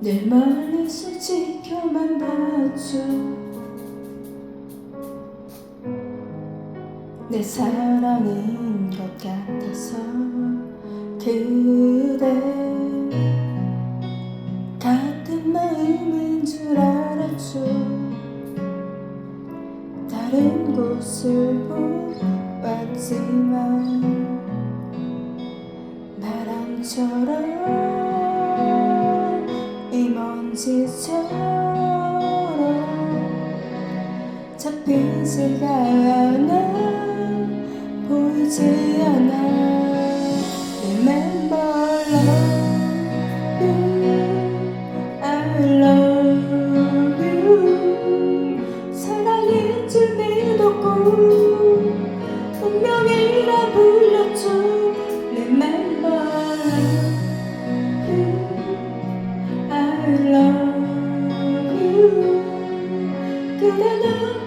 늘 멀리서 지켜만 봐줘. 내 사랑인 것 같아서 그대 같은 마음인 줄 알았죠. 다른 곳을 보았지만 바람처럼 잡히지가 않아 보이지 않아 Remember love you I love you 사랑인 줄 믿었고 분명히라 불렀죠 Remember you I love you 그대 눈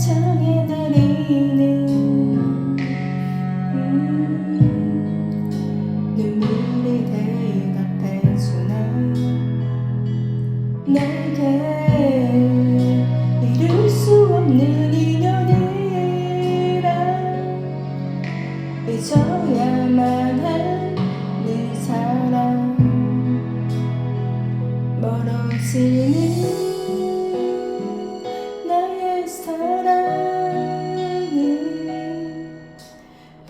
창에 내리는 음, 눈물이 대답해주나? 내게 이룰 수 없는 인연이라 잊어야만 하는 사랑 멀어지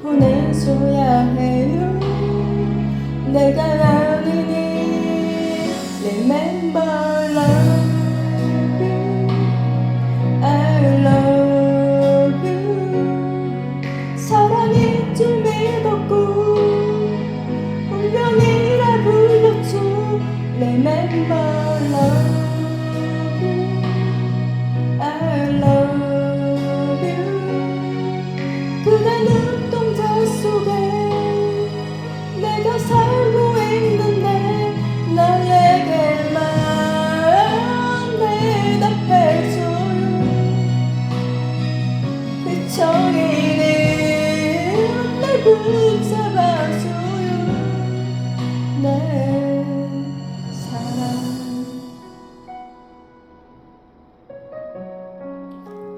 보내줘야 해요 내가 아니니 Remember love you I love you 사랑인 줄 믿었고 운명이라 불렀죠 Remember love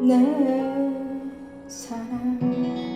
내 사랑.